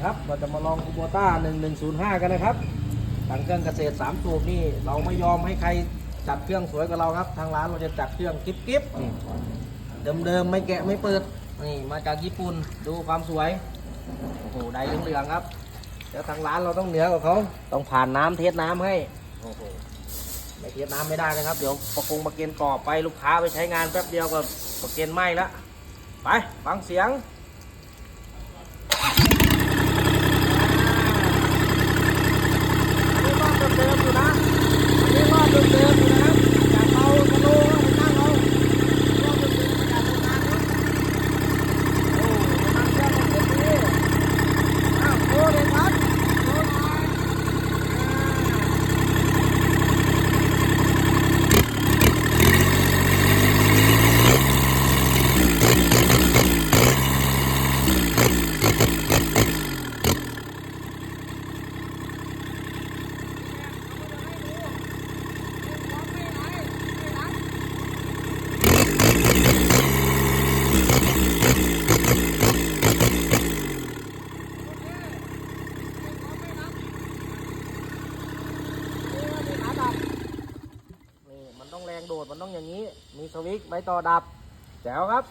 นะครับ เราจะมาลองคูโบต้า 1105 กันนะครับทางเครื่องเกษตร3สูบนี่เราไม่ยอมให้ใครจัดเครื่องสวยกับเราครับ ทางร้านเราจะจัดเครื่องกิ๊บกิ๊บนี่เดิมๆไม่แกะไม่เปิดนี่มาจากญี่ปุ่นดูความสวยโอ้โหได้เหลืองๆครับเดี๋ยวทางร้านเราต้องเหนือกว่าเขาต้องผ่านน้ำเทสน้ำให้โอ้โหไม่เทสน้ำไม่ได้นะครับ เดี๋ยวประกงประเกนกรอบไปลูกค้าไปใช้งานแป๊บเดียวก็ประเกนไหม้ละไปฟังเสียง อันนี้รอบเดิมๆอยู่นะ อันนี้รอบเดิมๆอยู่นะครับอยากเอาสโลว์ก็ไปตั้งเอารอบเดิมๆอยากทำงานนะโอ้มันแค่คนเล็กนี้อ้าวโชว์เลยครับโชว์หน่อยอ่านี่มัน ต้องแรงโดดมันต้องอย่างนี้ มีสวิตช์ไว้ต่อดับแจ๋วครับ